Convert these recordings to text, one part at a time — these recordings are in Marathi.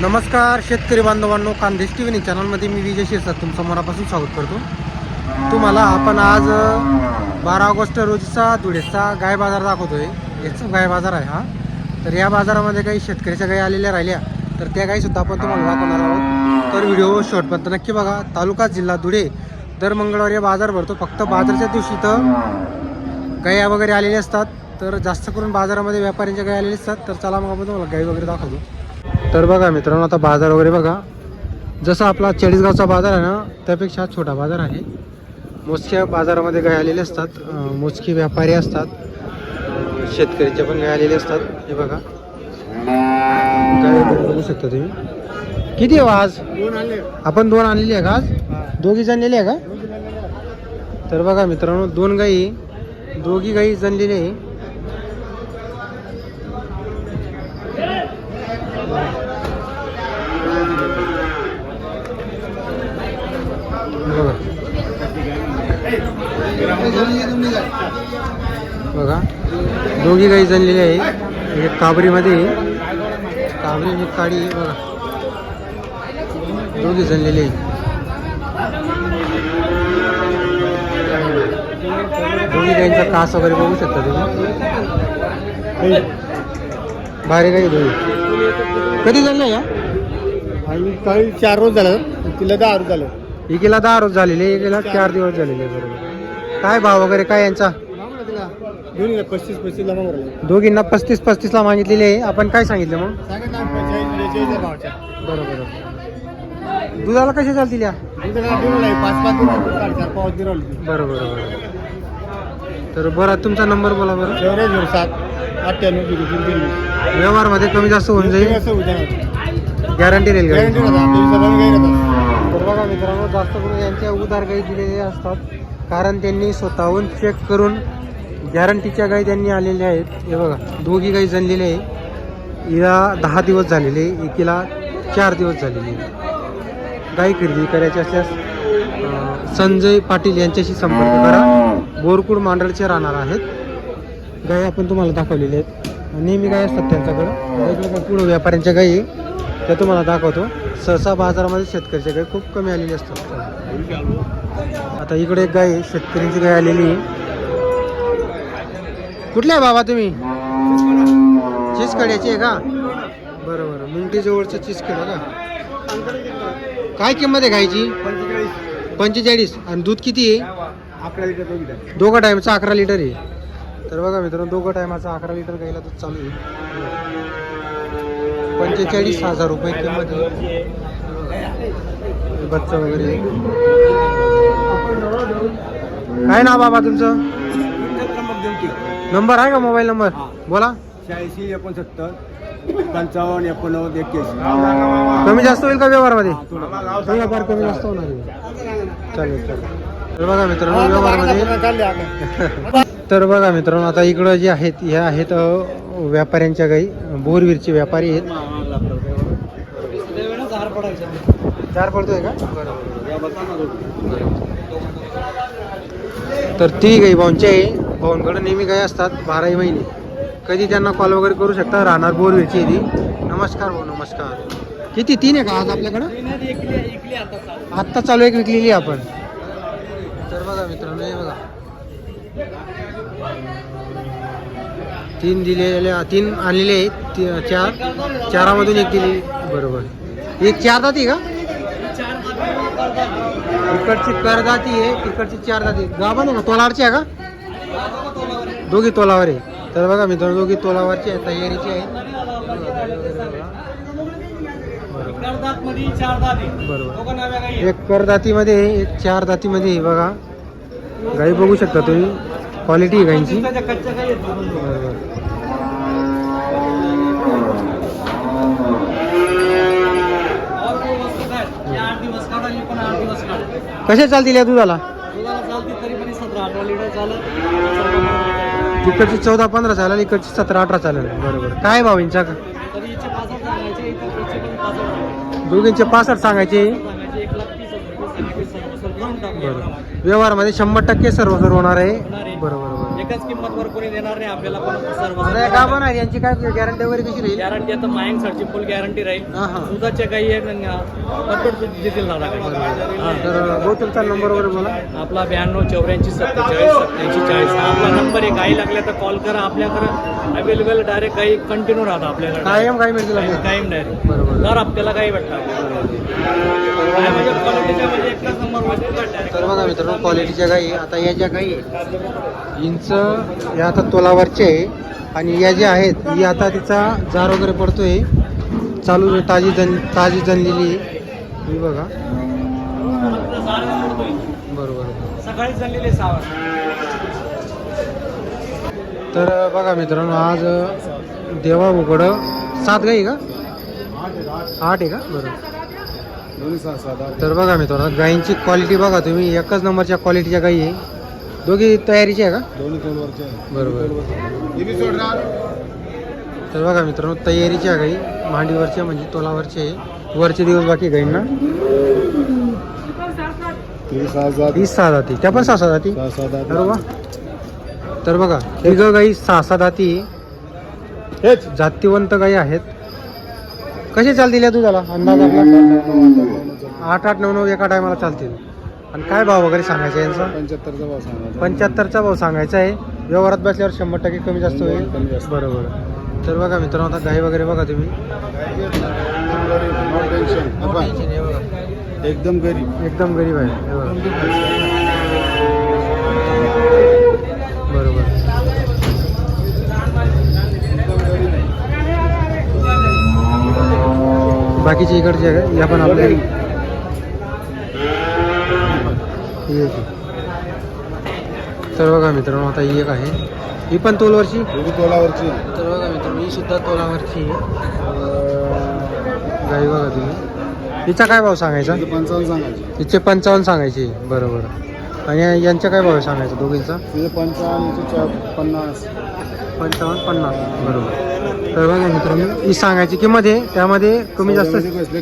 नमस्कार शेतकरी बांधवांनो कांदेश टी व्ही चॅनलमध्ये मी विजय शिरसाट. तुमचं मनापासून स्वागत करतो. तुम्हाला आपण आज बारा ऑगस्ट रोजचा धुळेचा गाय बाजार दाखवतोय. याचा गाय बाजार आहे हा. तर या बाजारामध्ये काही शेतकऱ्याच्या गायी आलेल्या राहिल्या. तर त्या गायीसुद्धा आपण तुम्हाला दाखवणार आहोत. तर व्हिडिओ शॉर्टपर्यंत नक्की बघा. तालुका जिल्हा धुळे. दर मंगळवारी हा बाजार भरतो. फक्त बाजारच्या दिवशी तर गाया वगैरे आलेल्या असतात. तर जास्त करून बाजारामध्ये व्यापाऱ्यांच्या गाय आलेले असतात. तर चला मग आपण तुम्हाला गाई वगैरे दाखवतो. तर बघा मित्रांनो आता बाजार वगैरे बघा. जसा आपला चाळीसगावचा बाजार आहे ना त्यापेक्षा छोटा बाजार आहे. मोजक्या बाजारामध्ये गाय आलेले असतात. मोजके व्यापारी असतात. शेतकऱ्याचे पण गाय आलेले असतात. हे बघा. वगैरे बघू शकता तुम्ही. किती आहे हो आज? आपण दोन आणलेली आहे का आज? दोघी जणलेली आहे का? तर बघा मित्रांनो दोन गाई दोघी गाई जणलेली आहे. बघा बघा दोघी गाई जणलेली आहे. एक काबरीमध्ये काबरी आणि काळी बघा. दोघी जणलेली आहे. दोघी गाईंचा कास वगैरे बघू शकता तुम्ही? भारी गाई दोघी. कधी झाले या? आणि काही चार रोज झालं. तिला दहा रोज झालं. एकीला दहा रोज झालेले एकीला चार दिवस झालेले बरोबर. काय भाव वगैरे काय यांचा? पस्तीस पस्तीस ला दोघींना पस्तीस पस्तीस ला मागितलेले आहे. आपण काय सांगितलं मग? बरोबर. दुधाला कसे चालतील या? बरोबर बरोबर. तर बरं तुमचा नंबर बोला बरं. सात अठ्ठ्याण्णव व्यवहारमध्ये कमी जास्त होऊन जाईल. गॅरंटी राहील गॅरंटी तर बघा मित्रांनो जास्त करून यांच्या उदार गाई दिलेल्या असतात. कारण त्यांनी स्वतःहून चेक करून गॅरंटीच्या गाई त्यांनी आलेल्या आहेत. हे बघा दोघी गाई जणलेल्या आहे. हिला दहा दिवस झालेले एकीला चार दिवस झालेले गाई खरेदी करायची असल्यास संजय पाटील यांच्याशी संपर्क करा. बोरकुड मांडळचे राहणार आहेत. गाई आपण तुम्हाला दाखवलेल्या आहेत. नेहमी गाय असतात त्यांच्याकडं. वेगवेगळ्या पुढं व्यापाऱ्यांच्या गाई आहे. त्या तुम्हाला दाखवतो. सहसा बाजारामध्ये शेतकऱ्याच्या गाय खूप कमी आलेली असतात. आता इकडे एक गाय आहे, शेतकऱ्यांची गाय आलेली आहे. कुठल्या आहे बाबा तुम्ही? चिसकड्याची आहे का? बरं बरं. मुंटी जवळचं चिसकड का काय किंमत आहे गायची? पंचेचाळीस. पंचेचाळीस आणि दूध किती आहे? अकरा लिटर दोघं टायमाचं अकरा लिटर आहे. तर बघा मित्रांनो दोघं टायमाचं अकरा लिटर गायला दूध चालू आहे. पंचेचाळीस हजार रुपये किंमत बच्चा वगैरे. काय नाव बाबा तुमचं? नंबर आहे का मोबाईल नंबर? बोला. शहाऐंशी एकोणसत्तर पंचावन्न एकोणनव्वद एक्क्याऐंशी कमी जास्त होईल का व्यवहारमध्ये? व्यवहार कमी जास्त होणार चालेल चालेल. बघा मित्रांनो व्यवहारमध्ये तर बघा मित्रांनो आता इकडं जे आहेत ह्या आहेत व्यापाऱ्यांच्या गाई बोरवीरचे व्यापारी आहेत. चार पडतोय का? तर ती गाई भाऊंची आहे. भाऊंकडं नेहमी गाय असतात बाराही महिने. कधी त्यांना कॉल वगैरे करू शकता राहणार बोरवीरची ती. नमस्कार भाऊ नमस्कार. किती? तीन आहे का आज आपल्याकडं? आत्ता चालू एक विकलेली आहे आपण. तर बघा मित्रांनो हे बघा. तीन दिलेले तीन आणलेले आहेत. ती- चार चारामधून एक दिली बरोबर. एक चार जाती का? इकडची करदाती आहे तिकडची चार दाती गाभा ना? तोलावरची आहे का? दोघी तोलावर आहे. तर बघा मित्रांनो दोघी तोलावरची आहे तयारीची आहे. बरोबर एक करदातीमध्ये आहे, एक चार दातीमध्ये आहे. बघा. गाई बघू शकता तुम्ही. क्वालिटी आहे गाईंची. कशा चालतील या दुधाला? तिकडची चौदा पंधरा चालेल इकडची सतरा अठरा चालेल. बरोबर. काय भाव यांच्या? दोघींचे पासष्ट सांगायचे. बरोबर व्यवहारमध्ये शंभर टक्के सर्व सर्व होणार आहे. बरोबर एकाच किंमतवर कोणी देणार नाही आपल्याला पण सर्व गाभण आहे यांची काय गॅरंटी वगैरे कशी राहील? गॅरंटी आता मायंग सरची फुल गॅरंटी राहील. हा हा. दुधाच्या काही एक देतील काही. हा. तर भाऊ तुमचा नंबर वगैरे बोला. आपला ब्याण्णव चौऱ्याऐंशी सत्तेचाळीस सत्याऐंशी चाळीस. हा आपला नंबर आहे. काही लागल्या तर कॉल करा. आपल्याकडं अवेलेबल डायरेक्ट काही कंटिन्यू राहतं आपल्याकडे. कायम काय मिळतील आपल्याला? कायम डायरेक्ट बरोबर दर हप्त्याला काही काय म्हणजे म्हणजे एकच डायरेक्ट तर बघा मित्रांनो क्वालिटीच्या गाई आता या ज्या गाई इंच या आता तोलावरचे आहे आणि या ज्या आहेत ही आता तिचा जार वगैरे पडतोय. चालू ताजी जन ताजी जनलेली आहे. ही बघा. बरोबर. तर बघा मित्रांनो आज देवा उघड. सात गाई का? आठ आहे का? बरं. दोन्ही सहा सात तर बघा मित्रांनो गायींची क्वालिटी बघा तुम्ही. एकच नंबरच्या क्वालिटीच्या गाई आहे. दोघी तयारीची आहे का? बरोबर. हे तर बघा मित्रांनो तयारीची आहे गाई. मांडीवरची म्हणजे तोलावरची आहे. वरचे दिवस बाकी गाईंना. हे सहा जाती. त्या पण सहा सहा जाती? बरोबर. तर बघा ही गाई सहा सहा जाती हेच. जातीवंत गाई आहेत. कसे चालतील या दुधाला? अंदाज आपला? आठ आठ नऊ नऊ एका टायमाला चालतील. आणि काय भाव वगैरे सांगायचा यांचा? पंच्याहत्तरचा भाव सांगायचा. पंच्याहत्तरचा भाव सांगायचा आहे. व्यवहारात बसल्यावर शंभर टक्के कमी जास्त होईल. बरोबर. तर बघा मित्रांनो आता गाई वगैरे बघा तुम्ही. एकदम गरीब. एकदम गरीब आहे. बाकीचे इकडचे? या पण आपल्या. तर बघा मित्रांनो आता ही एक आहे. ही पण तोलवरची? तोलावरची. तर बघा मित्रांनो ही सुद्धा तोलावरची गाई बघा तुम्ही. हिचा काय भाव सांगायचा? पंचावन्न सांगायचे. हिचे पंचावन्न सांगायचे. बरोबर आणि यांचा काय भाव आहे सांगायचा दोघींचा? हे पंचावन्न पन्नास. पंचावन्न पन्नास. बरोबर. तर बघा मित्रांनो ही सांगायची किंमत आहे त्यामध्ये कमी जास्त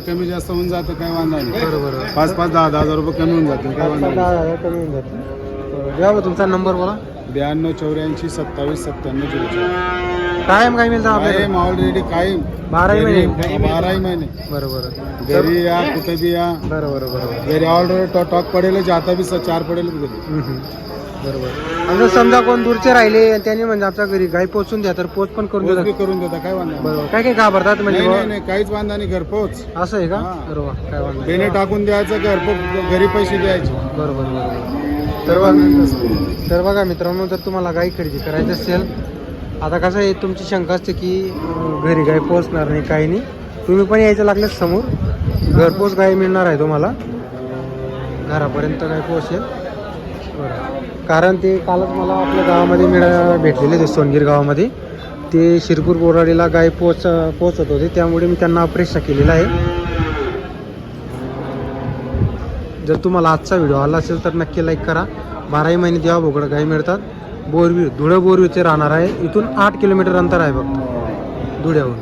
कमी जास्त होऊन जातं काय वांधा नाही. बरोबर. पाच पाच दहा दहा हजार रुपये कमी होऊन जातील काय वांधा दहा हजार कमी होऊन जाते द्या बा तुमचा नंबर बोला. ब्याण्णव चौऱ्याऐंशी सत्तावीस सत्त्याण्णव झिरो चार कायम काय मिळतं आपल्याकडे? कायम ऑलरेडी कायम. बाराही घरी- महिने? बाराही महिने. बरोबर. घरी या कुठे बी या. बरोबर बरोबर. घरी ऑलरेडी टॉक पडेल आता बी स- चार पडेल घरी. हम्म. बरोबर. आणि जर समजा कोण दूरचे राहिले आणि त्यांनी म्हणजे आमच्या घरी गाई पोचून द्या तर पोच पण करून बी देतात. करून देता काय वांधा. नाही. बरोबर. काय काय घाबरतात म्हणजे नाही बुवा? नाही नाही काहीच वांधा नाही घरपोच असं आहे का? हा. बरोबर काय वांधा. बेने टाकून द्यायचं घरपोच घरी पैसे द्यायचे. बरोबर बरोबर. तर बघा तर बघा मित्रांनो जर तुम्हाला गाई खरेदी करायची असेल आता कसं आहे तुमची शंका असते की घरी गाय पोचणार नाही काही नाही. तुम्ही पण यायचं लागले समोर. घरपोच गाय मिळणार आहे तुम्हाला. घरापर्यंत गाय पोहोचेल. बरं. कारण ते कालच मला आपल्या गावामध्ये मिळा भेटलेले ते सोनगीर गावामध्ये. ते शिरपूर बोराडीला गाय पोच पोचत होते. त्यामुळे मी त्यांना अपेक्षा केलेला आहे. जर तुम्हाला आजचा व्हिडिओ आला असेल तर नक्की लाईक करा. बाराही महिने देवा भोगडं गाय मिळतात. बोरवी धुळे बोरवीचे राहणार आहे. इथून आठ किलोमीटर अंतर आहे फक्त धुळ्याहून